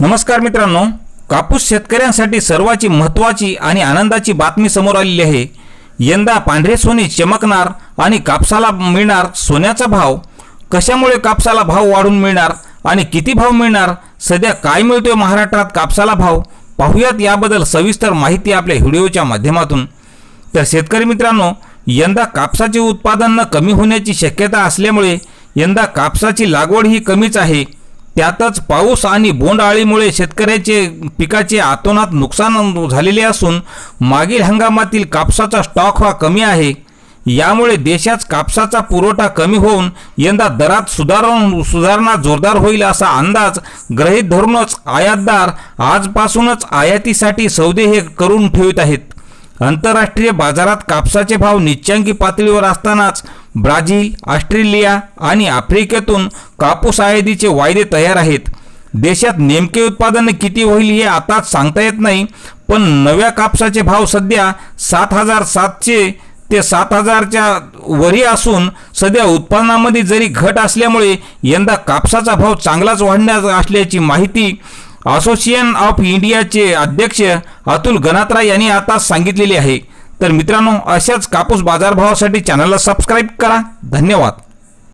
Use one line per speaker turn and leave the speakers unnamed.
नमस्कार मित्रांनो कापूस शेतकऱ्यांसाठी सर्वाची महत्त्वाची आणि आनंदाची बातमी समोर आलेली आहे. यंदा पांढरे सोने चमकणार आणि कापसाला मिळणार सोन्याचा भाव. कशामुळे कापसाला भाव वाढून मिळणार आणि किती भाव मिळणार? सध्या काय मिळतोय महाराष्ट्रात कापसाला भाव? पाहूयात याबद्दल सविस्तर माहिती आपल्या व्हिडिओच्या माध्यमातून. तर शेतकरी मित्रांनो यंदा कापसाचे उत्पादन कमी होण्याची शक्यता असल्यामुळे यंदा कापसाची लागवड ही कमीच आहे. त्यातच पाऊस आणि बोंडअळीमुळे शेतकऱ्याचे पिकाचे आतोनात नुकसान झालेले असून मागील हंगामातील कापसाचा स्टॉक हा कमी आहे. यामुळे देशात कापसाचा पुरवठा कमी होऊन यंदा दरात सुधारण सुधारणा जोरदार होईल असा अंदाज ग्रहीत धरूनच आयातदार आजपासूनच आयातीसाठी सौदे हे करून ठेवित आहेत. आंतरराष्ट्रीय बाजारात कापसाचे भाव निच्चांकी पातळीवर असतानाच ब्राझील ऑस्ट्रेलिया आणि आफ्रिकेतून कापूस आयातीचे वायदे तयार आहेत. देशात नेमके उत्पादन किती होईल हे आताच सांगता येत नाही पण नव्या कापसाचे भाव सध्या सात हजार सातशे ते सात हजारच्या वरी असून सध्या उत्पादनामध्ये जरी घट असल्यामुळे यंदा कापसाचा भाव चांगलाच वाढण्यात असल्याची माहिती असोसिएशन ऑफ इंडियाचे अध्यक्ष अतुल गणात्रा यांनी आता सांगितलेले आहे. तर मित्रांनो अशाच कापूस बाजारभावासाठी चॅनलला सबस्क्राईब करा. धन्यवाद.